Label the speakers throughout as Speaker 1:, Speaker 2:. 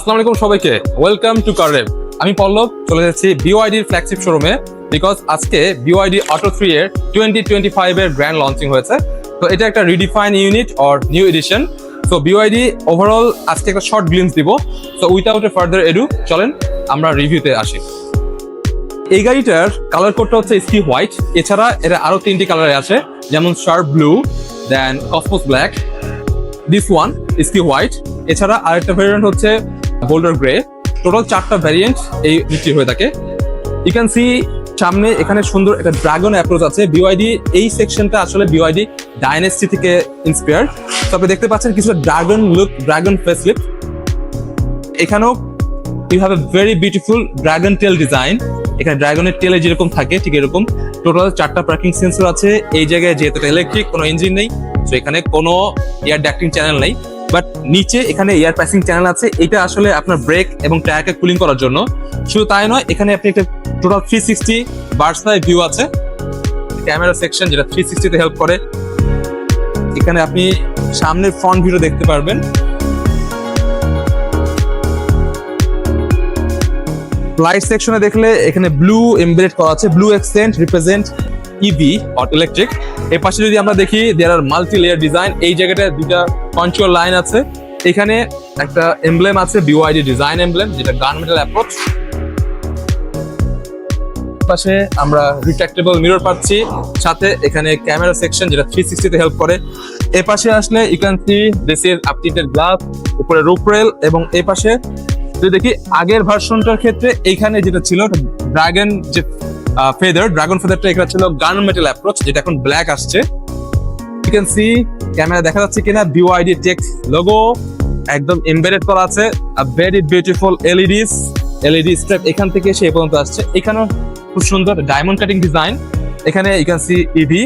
Speaker 1: আসসালামু আলাইকুম সবাইকে। ওয়েলকাম টু কারেভ আমি পল্লব, চলে যাচ্ছি বিওআইডির ফ্ল্যাগশিপ শোরুমে বিকজ আজকে বিওআইডি অটো থ্রি এর টোয়েন্টি টোয়েন্টি ফাইভ এর গ্র্যান্ড লঞ্চিং হয়েছে। তো এটা একটা redefine unit or new edition তো বিওআইডি ওভারঅল আজকে একটা শর্ট গ্লিমস দিব। তো উইথাউট এ ফার্দার এডু চলেন আমরা রিভিউতে আসি। এই গাড়িটার কালার কোডটা হচ্ছে স্কি হোয়াইট এছাড়া এর আরও তিনটি কালারে আছে, যেমন sharp blue then cosmos black this one ski white এছাড়া আরেকটা ভেরিয়েন্ট হচ্ছে বোল্ডার গ্রে টোটাল চারটা ভ্যারিয়েন্ট এই বিক্রি হয়ে থাকে। ইউ ক্যান সি সামনে এখানে সুন্দর একটা ড্রাগন অ্যাপ্রোচ আছে। বিওয়াইডি এই সেকশনটা আসলে বিওআইডি ডাইনেস্টি থেকে ইন্সপায়ার তবে দেখতে পাচ্ছেন কিছু ড্রাগন লুক ড্রাগন ফেসলিপ এখানেও you have a very beautiful dragon tail design এখানে ড্রাগনের টেলে যেরকম থাকে, ঠিক এরকম। টোটাল চারটা পার্কিং সেন্সর আছে। এই জায়গায় যেহেতু ইলেকট্রিক কোনো ইঞ্জিন নেই। তো এখানে কোনো এয়ার ডাক্টিং চ্যানেল নেই। বাট নিচে এখানে এয়ার প্যাসিং চ্যানেল আছে। এটা আসলে আপনার ব্রেক এবং টায়ারকে কুলিং করার জন্য। শুধু তাই নয়, এখানে আপনি একটা total three sixty bird's eye view আছে। ক্যামেরা সেকশন যেটা থ্রি সিক্সটিতে হেল্প করে। এখানে আপনি সামনের ফ্রন্ট ভিউ দেখতে পারবেন। লাইট সেকশনে দেখলে এখানে ব্লু এমবেড করা আছে। Blue accent represent EV or ইলেকট্রিকের পাশে যদি আমরা দেখি there are multi layer design এই জায়গাটায় দুটা কন্ট্রোল লাইন আছে। এখানে একটা এমব্লেম আছে বিওআইডি ডিজাইন এমব্লেম যেটা গান মেটাল অ্যাপ্রোচ পাশে আমরা রিট্রাক্টেবল মিরর পাচ্ছি। সাথে এখানে ক্যামেরা সেকশন যেটা থ্রি সিক্সটিতে হেল্প করে। এ পাশে আসলে you can see this is updated glass উপরে রুপ রেল এবং এই পাশে যদি দেখি, আগের ভার্সনটার ক্ষেত্রে এইখানে যেটা ছিল ড্রাগন যে ফেদার ড্রাগন ফেদারটা এখানে ছিল গান মেটাল অ্যাপ্রোচ যেটা এখন ব্ল্যাক আসছে। ইউ ক্যান সি ক্যামেরা দেখা যাচ্ছে কিনা বিওআইডি টেক্স লোগো একদম এমবেডেড করা আছে very beautiful LEDs LED strap এখান থেকে সে পর্যন্ত আসছে। এখানেও খুব সুন্দর ডায়মন্ড কাটিং ডিজাইন এখানে ইউ ক্যান সি ইভি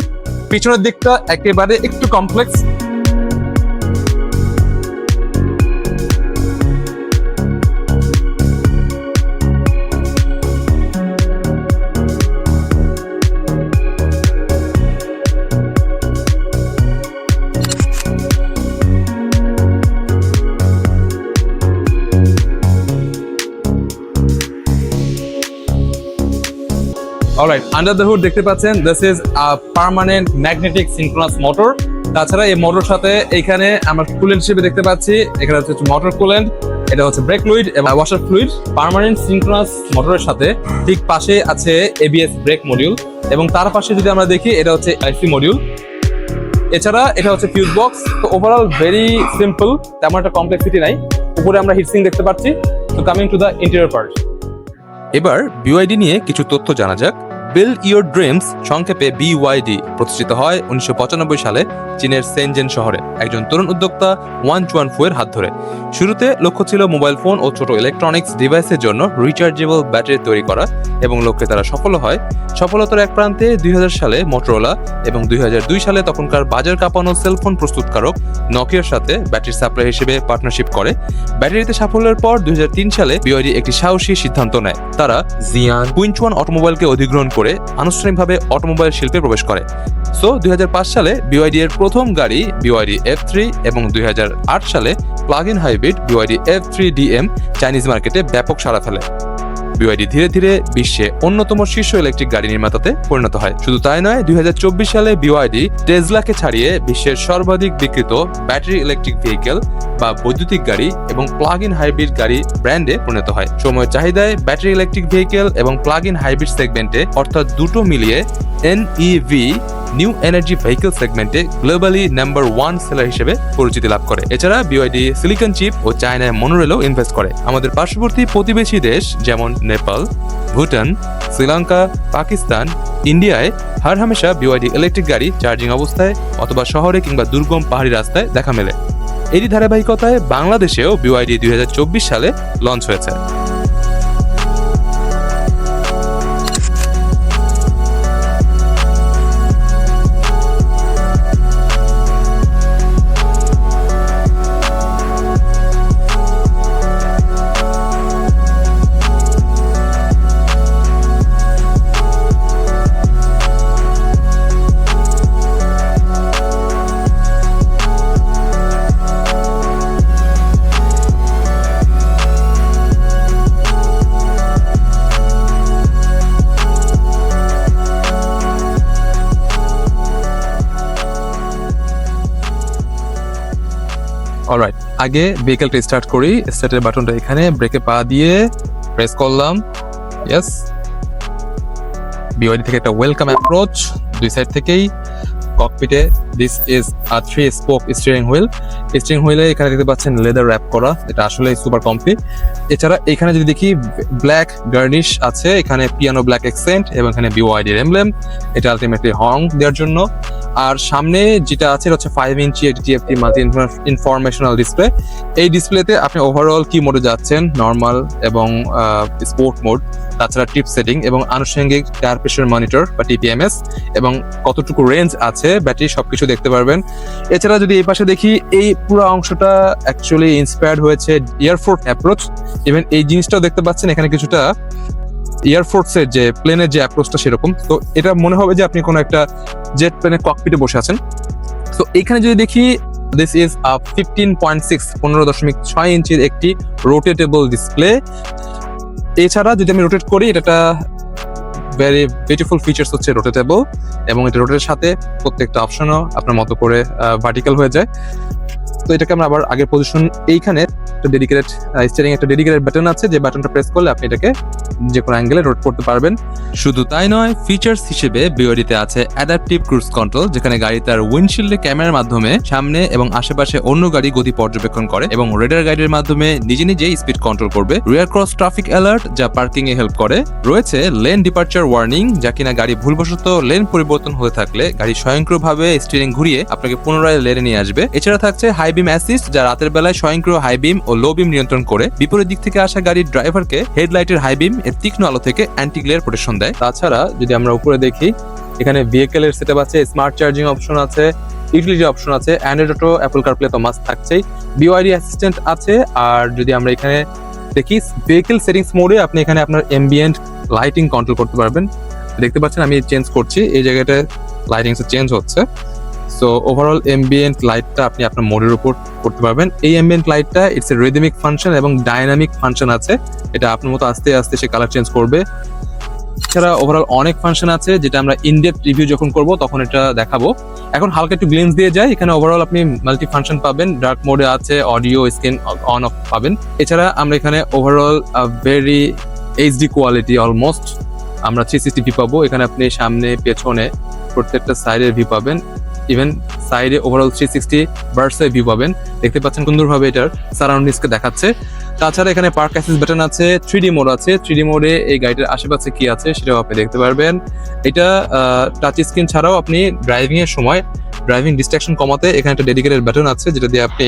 Speaker 1: পিছনের দিকটা একেবারে একটু complex alright under the hood দেখতে পাচ্ছেন this is permanent magnetic synchronous motor তাছাড়া এই মোটর সাথে এখানে আমরা কুলেন্ট হিসেবে দেখতে পাচ্ছি, এখানে হচ্ছে মোটর কুলেন্ট এটা হচ্ছে ব্রেক ফ্লুইড এবং ওয়াশার ফ্লুইড পার্মানেন্ট সিনক্রোনাস মোটরের সাথে ঠিক পাশে আছে এবিএস ব্রেক মডিউল এবং তার পাশে যদি আমরা দেখি, এটা হচ্ছে আইসি মডিউল এছাড়া এটা হচ্ছে ফিউজ বক্স তো ওভারঅল ভেরি সিম্পল তেমন একটা কমপ্লেক্সিটি নাই। উপরে আমরা হিটসিং দেখতে পাচ্ছি, তো coming to the interior part
Speaker 2: এবার বিওয়াইডি নিয়ে কিছু তথ্য জানা যাক। বিল্ড ইওর ড্রিমস সংক্ষেপে বিওয়াইডি প্রতিষ্ঠিত হয় উনিশশো পঁচানব্বই সালে চীনের সেনজেন শহরে। একজন তরুণ উদ্যোক্তা ওয়ান চুয়ান ফুয়ের হাত ধরে। শুরুতে লক্ষ্য ছিল মোবাইল ফোন ও ছোট ইলেকট্রনিক্স ডিভাইসের জন্য রিচার্জেবল ব্যাটারি তৈরি করা এবং লক্ষ্যে তারা সফল হয়। সফলতার এক প্রান্তে দুই সালে মোটরোলা এবং দুই সালে তখনকার বাজার কাঁপানো সেলফোন প্রস্তুতকারক নকিয়ার সাথে ব্যাটারি সাপ্লাই হিসেবে পার্টনারশিপ করে। ব্যাটারিতে সাফল্যের পর দুই হাজার তিন সালে বিওয়াইডি একটি সাহসী সিদ্ধান্ত নেয়। তারা জিয়ান কুইনচুয়ান অটোমোবাইলকে অধিগ্রহণ করে। আনুষ্ঠানিকভাবে অটোমোবাইল শিল্পে প্রবেশ করে। সো দুই হাজার পাঁচ সালে বিওয়াইডি এর প্রথম গাড়ি বিওয়াইডি এফ থ্রি এবং দুই হাজার আট সালে plug in hybrid BYD F three DM Chinese মার্কেটে ব্যাপক সাড়া ফেলে। বিওয়াইডি ধীরে ধীরে বিশ্বে অন্যতম শীর্ষ ইলেকট্রিক গাড়ি নির্মাতাতে পরিণত হয়। শুধু তাই নয়, দুই সালে বিওয়াইডি টেসলাকে ছাড়িয়ে বিশ্বের সর্বাধিক বিক্রিত ব্যাটারি ইলেকট্রিক ভেহিকেল বা বৈদ্যুতিক গাড়ি এবং প্লাগ ইন হাইব্রিড গাড়ি ব্র্যান্ডে পরিণত হয়। সময়ের চাহিদায় ব্যাটারি ইলেকট্রিক ভেহিকেল এবং প্লাগ ইন হাইব্রিড সেগমেন্টে অর্থাৎ দুটো মিলিয়ে এনইভি নিউ এনার্জি ভেহিকেল সেগমেন্টে গ্লোবালি নাম্বার ওয়ান সেলার হিসেবে পরিচিতি লাভ করে। এছাড়া বিওআইডি সিলিকন চিপ ও চায়নায় মনোরেলও ইনভেস্ট করে। আমাদের পার্শ্ববর্তী প্রতিবেশী দেশ যেমন নেপাল, ভুটান শ্রীলঙ্কা পাকিস্তান, ইন্ডিয়ায় হার হামেশা বিওআইডি ইলেকট্রিক গাড়ি চার্জিং অবস্থায় অথবা শহরে কিংবা দুর্গম পাহাড়ি রাস্তায় দেখা মেলে। এরই ধারাবাহিকতায় বাংলাদেশেও বিওআইডি দুই সালে লঞ্চ হয়েছে।
Speaker 1: আগে ভেহিকেলটা স্টার্ট করি স্টার্টের বাটনটা এখানে ব্রেকে পা দিয়ে প্রেস করলাম ইয়েস বিওয়াইডি থেকে একটা ওয়েলকাম অ্যাপ্রোচ দুই সাইড থেকেই ককপিটে this is a three spoke steering wheel steering হুইলে এখানে দেখতে পাচ্ছেন লেদার র্যাপ করা। এটা আসলে সুপার কমফি এছাড়া এখানে যদি দেখি ব্ল্যাক গার্নিশ আছে, এখানে পিয়ানো ব্ল্যাক এক্সেন্ট এবং এখানে বিওআইডির এমব্লেম এটা আলটিমেটলি হং দেওয়ার জন্য। আর সামনে যেটা আছে, এটা হচ্ছে ফাইভ ইঞ্চি একটি টিএফটি মাল্টি ইনফরমেশনাল ডিসপ্লে এই ডিসপ্লেতে আপনি ওভারঅল কি মোডে যাচ্ছেন? নর্মাল এবং স্পোর্ট মোড তাছাড়া টিপ সেটিং এবং আনুষঙ্গিক টায়ার প্রেশার মনিটর বা টিপিএমএস এবং কতটুকু রেঞ্জ আছে ব্যাটারি সবকিছু দেখতে পারবেন। এছাড়া যদি এই পাশে দেখি, এই পুরো অংশটা অ্যাকচুয়ালি ইন্সপায়ার্ড হয়েছে এয়ারফোর্স অ্যাপ্রোচ ইভেন এই জিনিসটাও দেখতে পাচ্ছেন, এখানে কিছুটা এয়ারফোর্সের যে প্লেনের যে অ্যাপ্রোচটা সেরকম। তো এটা মনে হবে যে আপনি কোনো একটা জেট প্লেনের ককপিটে বসে আছেন। তো এখানে যদি দেখি this is a fifteen point six পনেরো দশমিক ছয় ইঞ্চির একটি রোটেটেবল ডিসপ্লে এছাড়া যদি আমি রোটেট করি এটা ভেরি বিউটিফুল ফিচার্স হচ্ছে রোটেটেবল এবং এটা রোটের সাথে প্রত্যেকটা অপশনও আপনার মতো করে ভার্টিক্যাল হয়ে যায়। তো এটাকে আমরা আবার আগের পজিশন এইখানে একটা ডেডিকেটেড স্টিয়ারিং একটা ডেডিকেটেড বাটন আছে, যে বাটনটা প্রেস করলে আপনি এটাকে যে কোনো অ্যাঙ্গেলে রোট করতে পারবেন।
Speaker 2: শুধু তাই নয় ফিচার্স হিসেবে বিওডিতে আছে অ্যাডাপটিভ ক্রুজ কন্ট্রোল যেখানে গাড়ি তার উইন্ডশিল্ডে ক্যামেরার মাধ্যমে সামনে এবং আশেপাশে অন্য গাড়ি গতি পর্যবেক্ষণ করে এবং রেডার গাইডের মাধ্যমে নিজে নিজেই স্পিড কন্ট্রোল করবে। রিয়ার ক্রস ট্রাফিক অ্যালার্ট যা পার্কিং এ হেল্প করে। রয়েছে লেন ডিপার্চার ওয়ার্নিং যা কিনা গাড়ি ভুলবশত লেন পরিবর্তন হয়ে থাকলে গাড়ি স্বয়ংক্রিয়ভাবে স্টিয়ারিং ঘুরিয়ে আপনাকে পুনরায় লেনে নিয়ে আসবে। এছাড়া থাকছে হাই বিম অ্যাসিস্ট যা রাতের বেলায় স্বয়ংক্রিয় হাই বিম ও লো বিম নিয়ন্ত্রণ করে। বিপরীত দিক থেকে আসা গাড়ির ড্রাইভারকে হেডলাইটের হাই বিম এর তীক্ষ্ণ আলো থেকে অ্যান্টি গ্লেয়ার প্রোটেকশন দেয়।
Speaker 1: তাছাড়া যদি আমরা উপরে দেখি, এখানে ভেহিকেলের সেটআপ আছে স্মার্ট চার্জিং অপশন আছে ইউটিলিটি অপশন আছে অ্যান্ড্রয়েড অটো অ্যাপল কারপ্লে তো মাস্ট থাকছেই। বিওআইডি অ্যাসিস্ট্যান্ট আছে, আর যদি আমরা এখানে দেখি ভেহিকেল সেটিংস মোডে আপনি এখানে আপনার এমবিয়েন্ট লাইটিং কন্ট্রোল করতে পারবেন। দেখতে পাচ্ছেন আমি চেঞ্জ করছি, এই জায়গাটায় লাইটিংস চেঞ্জ হচ্ছে। সো ওভারঅল এমবিয়েন্ট লাইটটা আপনি আপনার মোডের উপর করতে পারবেন। এই এমবিয়েন্ট লাইটটা ইটস এ রেদিমিক ফাংশন এবং ডাইনামিক ফাংশন আছে। এটা আপনার মতো আস্তে আস্তে সে কালার চেঞ্জ করবে। এছাড়া ওভারঅল অনেক ফাংশন আছে, যেটা আমরা ইনডেপ রিভিউ যখন করব, তখন এটা দেখাবো। এখন হালকা একটু গ্লিমস দিয়ে যায় এখানে ওভারঅল আপনি মাল্টি ফাংশন পাবেন। ডার্ক মোডে আছে অডিও স্ক্রিন অন অফ পাবেন। এছাড়া আমরা এখানে overall very HD quality almost আমরা থ্রি সিক্সটি ভি পাবো। এখানে আপনি সামনে, পেছনে প্রত্যেকটা সাইডের ভি পাবেন। ইভেন সাইডে ওভারঅল থ্রি সিক্সটি বার্ডসের ভিউ পাবেন। দেখতে পাচ্ছেন সুন্দরভাবে এটার সারাউন্ডিংসকে দেখাচ্ছে। তাছাড়া এখানে পার্ক অ্যাসেস বাটন আছে থ্রি ডি মোড আছে। থ্রি ডি মোডে এই গাড়িটার আশেপাশে কি আছে সেটাও আপনি দেখতে পারবেন। এটা টাচ স্ক্রিন ছাড়াও আপনি ড্রাইভিং এর সময় ড্রাইভিং ডিস্ট্রাকশন কমাতে এখানে একটা ডেডিকেটেড বাটন আছে, যেটা দিয়ে আপনি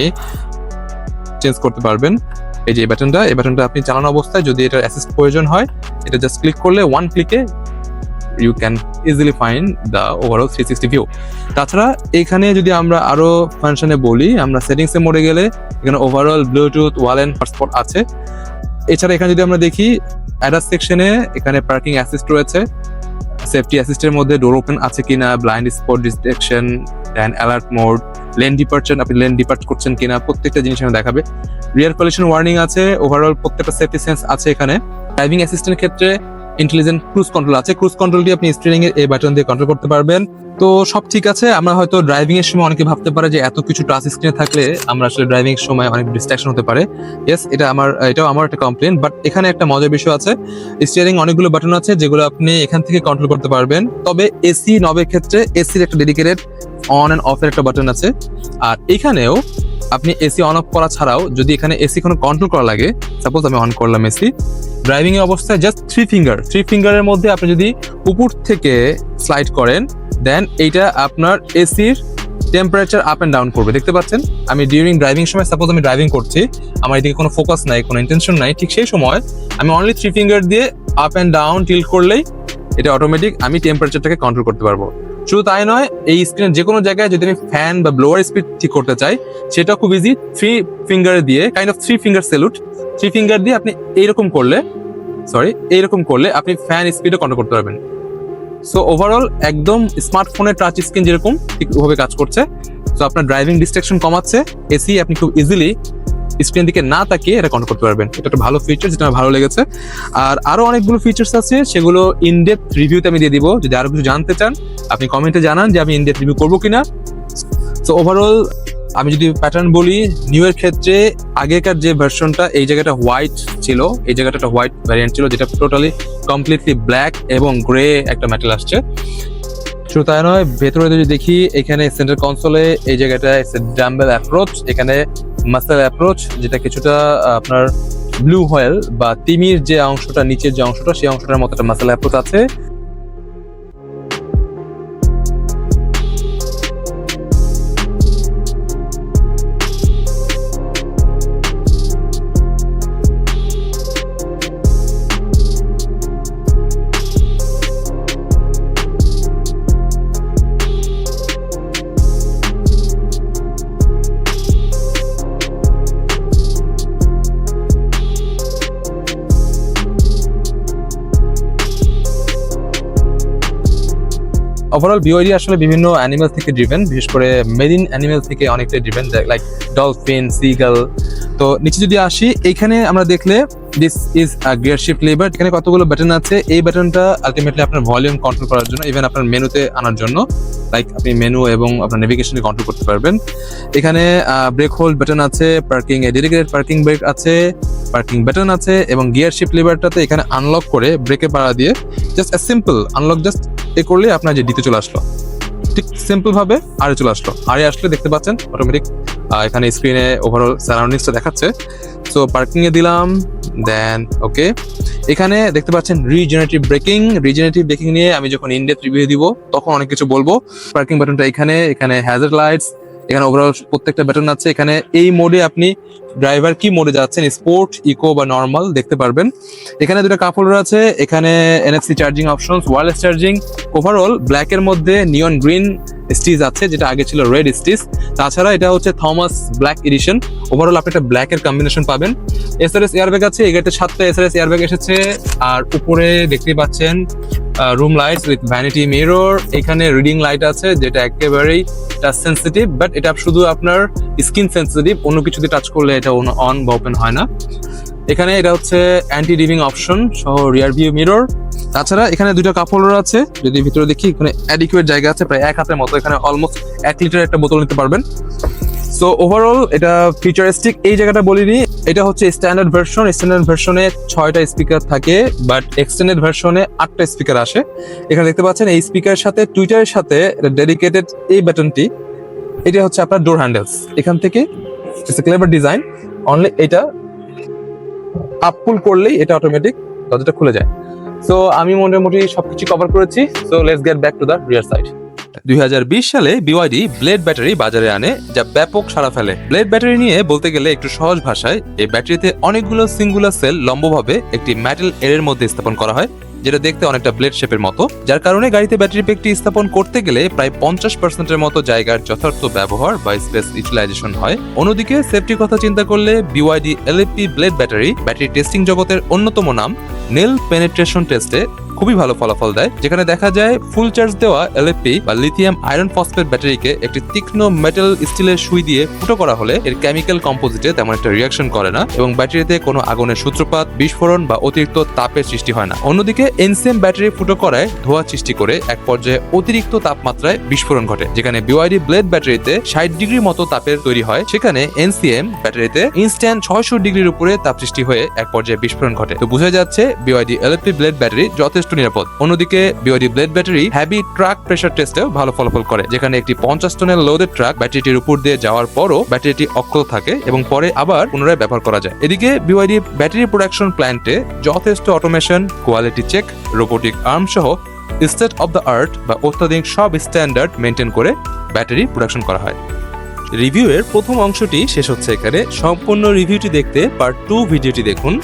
Speaker 1: চেঞ্জ করতে পারবেন। এই যে বাটনটা এই বাটনটা আপনি চালানো অবস্থায় যদি এটার অ্যাসিস্ট প্রয়োজন হয়, এটা জাস্ট ক্লিক করলে one ক্লিকে you can easily find the overall three sixty view তাছাড়া এখানে যদি আমরা আরও ফাংশনে বলি, আমরা সেটিংস মোডে গেলে এখানে ওভারঅল ব্লুটুথ ওয়াল এন্ড হটস্পট আছে। এছাড়া এখানে যদি আমরা দেখি অ্যাডাস সেকশনে এখানে পার্কিং অ্যাসিস্ট রয়েছে। সেফটি অ্যাসিস্টের মধ্যে ডোর ওপেন আছে কিনা blind spot detection and alert mode lane departure আপনি লেন ডিপার্ট করছেন কিনা, প্রত্যেকটা জিনিস এখানে দেখাবে। রিয়ার কলিশন ওয়ার্নিং আছে ওভারঅল প্রত্যেকটা সেফটি সেন্স আছে এখানে। ড্রাইভিং অ্যাসিস্ট্যান্টের ক্ষেত্রে ইন্টেলিজেন্ট ক্রুজ কন্ট্রোল আছে। ক্রুজ কন্ট্রোলটি আপনি স্টিয়ারিং এর এই বাটন দিয়ে কন্ট্রোল করতে পারবেন। তো সব ঠিক আছে। আমরা হয়তো ড্রাইভিং এর সময় অনেকে ভাবতে পারে যে এত কিছু টাচ স্ক্রিনে থাকলে আমরা আসলে ড্রাইভিং এর সময় অনেক ডিস্ট্রাকশন হতে পারে। ইয়েস এটা আমার, এটাও আমার একটা কমপ্লেন বাট এখানে একটা মজার বিষয় আছে। স্টিয়ারিং অনেকগুলো বাটন আছে যেগুলো আপনি এখান থেকে কন্ট্রোল করতে পারবেন। তবে এসি নবের ক্ষেত্রে এসির একটা ডেডিকেটেড অন এন্ড অফ এর একটা বাটন আছে। আর এখানেও আপনি এসি অন অফ করা ছাড়াও যদি এখানে এসি কোনো কন্ট্রোল করা লাগে সাপোজ আমি অন করলাম এসি ড্রাইভিং এর অবস্থায় জাস্ট থ্রি ফিঙ্গার থ্রি ফিঙ্গারের মধ্যে আপনি যদি উপর থেকে স্লাইড করেন দেন এইটা আপনার এসির টেম্পারেচার আপ এন্ড ডাউন করবে। দেখতে পাচ্ছেন? আমি ডিউরিং ড্রাইভিং সময় সাপোজ আমি ড্রাইভিং করছি, আমার এদিকে কোনো ফোকাস নাই, কোনো ইন্টেনশন নাই, ঠিক সেই সময় আমি অনলি থ্রি ফিঙ্গার দিয়ে আপ এন্ড ডাউন টিল করলেই এটা অটোমেটিক আমি টেম্পারেচারটাকে কন্ট্রোল করতে পারব। শুধু তাই নয়, এই স্ক্রিনের যে কোনো জায়গায় যদি আমি ফ্যান বা ব্লোয়ার স্পিড ঠিক করতে চাই, সেটা খুব ইজি থ্রি ফিঙ্গার দিয়ে kind of three finger salute three finger দিয়ে আপনি এইরকম করলে সরি এইরকম করলে আপনি ফ্যান স্পিডও কন্ট্রোল করতে পারবেন। সো ওভারঅল একদম স্মার্টফোনের টাচ স্ক্রিন যেরকম, ঠিক ওভাবে কাজ করছে। সো আপনার ড্রাইভিং ডিস্ট্রাকশন কমাচ্ছে এসি আপনি খুব ইজিলি স্ক্রিন দিকে না তাকিয়ে এটা কন্ট্রোল করতে পারবেন। এটা একটা ভালো ফিচার যেটা আমার ভালো লেগেছে। আর আরও অনেকগুলো ফিচার্স আছে, সেগুলো ইনডেপ রিভিউতে আমি দিয়ে দিব। যদি আরও কিছু জানতে চান, আপনি কমেন্টে জানান যে আমি ইনডেপ রিভিউ করব কিনা। সো ওভারঅল আমি যদি প্যাটার্ন বলি নিউ এর ক্ষেত্রে আগেকার যে ভার্সনটা এই জায়গাটা হোয়াইট ছিল। এই জায়গাটা একটা হোয়াইট ভ্যারিয়েন্ট ছিল, যেটা টোটালি কমপ্লিটলি ব্ল্যাক এবং গ্রে একটা মেটাল আসছে। শুধু তাই নয়, ভেতরে যদি দেখি, এখানে সেন্টার কনসোলে এই জায়গাটায় ডাম্বেল অ্যাপ্রোচ এখানে মাসেল অ্যাপ্রোচ যেটা কিছুটা আপনার ব্লু হোয়েল বা তিমির যে অংশটা, নিচের যে অংশটা, সেই অংশটার মতো একটা মাসেল অ্যাপ্রোচ আছে। ওভারঅল বিওয়াইডি আসলে বিভিন্ন অ্যানিমেল থেকে ড্রিভেন বিশেষ করে মেরিন অ্যানিমেল থেকে অনেকটা ড্রিভেন লাইক ডলফিন সিগাল তো নিচে যদি আসি, এইখানে আমরা দেখলে this is gear shift lever এখানে কতগুলো বাটন আছে? এই বাটনটা আলটিমেটলি আপনার ভলিউম কন্ট্রোল করার জন্য ইভেন আপনার মেনুতে আনার জন্য লাইক আপনি মেনু এবং আপনার নেভিগেশনে কন্ট্রোল করতে পারবেন। এখানে ব্রেক হোল্ড বাটন আছে পার্কিং এ ডেডিকেটেড পার্কিং ব্রেক আছে পার্কিং বাটন আছে, এবং গিয়ার শিফট লিভারটাতে এখানে আনলক করে ব্রেকে পাড়া দিয়ে জাস্ট সিম্পল আনলক জাস্ট এ করলে আপনার যে ডিতে চলে আসলো। ঠিক সিম্পলভাবে আরে চলে আসলো। আরে আসলে দেখতে পাচ্ছেন অটোমেটিক এখানে স্ক্রিনে ওভারঅল সারাউন্ডিংসটা দেখাচ্ছে। সো পার্কিংয়ে দিলাম দেন ওকে এখানে দেখতে পাচ্ছেন রিজেনারেটিভ ব্রেকিং রিজেনারেটিভ ব্রেকিং নিয়ে আমি যখন ইনডেপ রিভিউ দিব, তখন অনেক কিছু বলব। পার্কিং বাটনটা এখানে এখানে হ্যাজার্ড লাইটস এখানে ওভারঅল প্রত্যেকটা বাটন আছে। এখানে এই মোডে আপনি ড্রাইভার কি মোডে যাচ্ছেন? স্পোর্ট ইকো বা নর্মাল দেখতে পারবেন। এখানে দুটো কাপ হোল্ডার আছে। এখানে NFC charging options wireless charging overall black এর মধ্যে নিয়ন গ্রিন স্টিচ আছে, যেটা আগে ছিল রেড স্টিচ তাছাড়া এটা হচ্ছে থমাস ব্ল্যাক এডিশন ওভারঅল আপনি একটা ব্ল্যাক এর কম্বিনেশন পাবেন। এসআরএস এয়ারব্যাগ আছে গাড়িতে সাতটা এসআরএস এয়ারব্যাগ এসেছে। আর উপরে দেখতে পাচ্ছেন room lights with vanity mirror এখানে রিডিং লাইট আছে, যেটা একেবারেই টাচ সেন্সিটিভ বাট এটা শুধু আপনার স্কিন সেন্সিটিভ অন্য কিছু দিয়ে টাচ করলে এটা অন বা ওপেন হয় না। এখানে এটা হচ্ছে অ্যান্টি ডিভিং অপশন সহ রিয়ার ভিউ মিরর তাছাড়া এখানে দুটো কাপ হোল্ডার আছে, যদি ভিতরে দেখি, এখানে অ্যাডিকুয়েট জায়গা আছে, প্রায় এক হাতের মতো, এখানে অলমোস্ট এক লিটার একটা বোতল নিতে পারবেন। সো ওভারঅল এটা ফিচারিস্টিক এই জায়গাটা বলিনি। এটা হচ্ছে স্ট্যান্ডার্ড ভার্সন স্ট্যান্ডার্ড ভার্সনে ছয়টা স্পিকার থাকে বাট এক্সটেন্ডেড ভার্সনে আটটা স্পিকার আসে। এখানে দেখতে পাচ্ছেন, এই স্পিকারের সাথে টুইটারের সাথে ডেডিকেটেড এই বাটনটি এটা হচ্ছে আপনার ডোর হ্যান্ডেলস এখান থেকে ক্লেভার ডিজাইন অনলি এটা আপ পুল করলেই এটা অটোমেটিক দরজাটা খুলে যায়। সো আমি মোটামুটি সবকিছু কভার করেছি। So let's get back to the rear side
Speaker 2: দুই সালে বিওয়াইডি ব্লেড ব্যাটারি বাজারে আনে, যা ব্যাপক সাড়া ফেলে। ব্লেড ব্যাটারি নিয়ে বলতে গেলে একটু সহজ ভাষায়, এই ব্যাটারিতে অনেকগুলো সিঙ্গুলার সেল লম্বভাবে একটি মেটাল এর মধ্যে স্থাপন করা হয়, যেটা দেখতে অনেকটা ব্লেড শেপের মতো। যার কারণে গাড়িতে ব্যাটারি প্যাকটি স্থাপন করতে গেলে প্রায় পঞ্চাশ পার্সেন্টের মতো জায়গার যথার্থ ব্যবহার বা স্পেস ইউটিলাইজেশন হয়। অন্যদিকে সেফটির কথা চিন্তা করলে BYD LFP blade battery battery testing জগতের অন্যতম নাম নেল পেনেট্রেশন টেস্টে খুবই ভালো ফলাফল দেয়, যেখানে দেখা যায় ফুল চার্জ দেওয়া এলএপি বা লিথিয়াম আয়রন ফসফেট ব্যাটারিকে একটি তীক্ষ্ণ মেটাল স্টিলের সুই দিয়ে ফুটো করা হলে এর কেমিক্যাল কম্পোজিটে তেমন একটা রিয়াকশন করে না এবং ব্যাটারিতে কোনো আগুনের সূত্রপাত, বিস্ফোরণ বা অতিরিক্ত তাপের সৃষ্টি হয় না। অন্যদিকে এনসিএম ব্যাটারি ফুটো করায় ধোঁয়া সৃষ্টি করে এক পর্যায়ে অতিরিক্ত তাপমাত্রায় বিস্ফোরণ ঘটে, যেখানে বিওয়াইডি ব্লেড ব্যাটারিতে ষাট ডিগ্রি মতো তাপের তৈরি হয়। সেখানে এনসিএম ব্যাটারিতে ইনস্ট্যান্ট ছয়শো ডিগ্রির উপরে তাপ সৃষ্টি হয়ে এক পর্যায়ে বিস্ফোরণ ঘটে। তো বোঝা যাচ্ছে বিওয়াইডি এলএপি ব্লেড ব্যাটারি যথেষ্ট নিরাপদ। অন্যদিকে BYD blade battery heavy truck pressure টেস্টেও ভালো ফলাফল করে, যেখানে একটি পঞ্চাশ টনের লোডেড ট্রাক ব্যাটারিটির উপর দিয়ে যাওয়ার পরও ব্যাটারিটি অক্ষত থাকে এবং পরে আবার পুনরায় ব্যবহার করা যায়। এদিকে বিওয়াইডি ব্যাটারি প্রোডাকশন প্ল্যান্টে যথেষ্ট automation quality check robotic arm সহ স্টেট অফ দ্য আর্ট বা অত্যাধিক সব স্ট্যান্ডার্ড মেনটেন করে ব্যাটারি প্রোডাকশন করা হয়। রিভিউয়ের প্রথম অংশটি শেষ হচ্ছে এখানে। সম্পূর্ণ রিভিউটি দেখতে পার্ট টু ভিডিওটি দেখুন।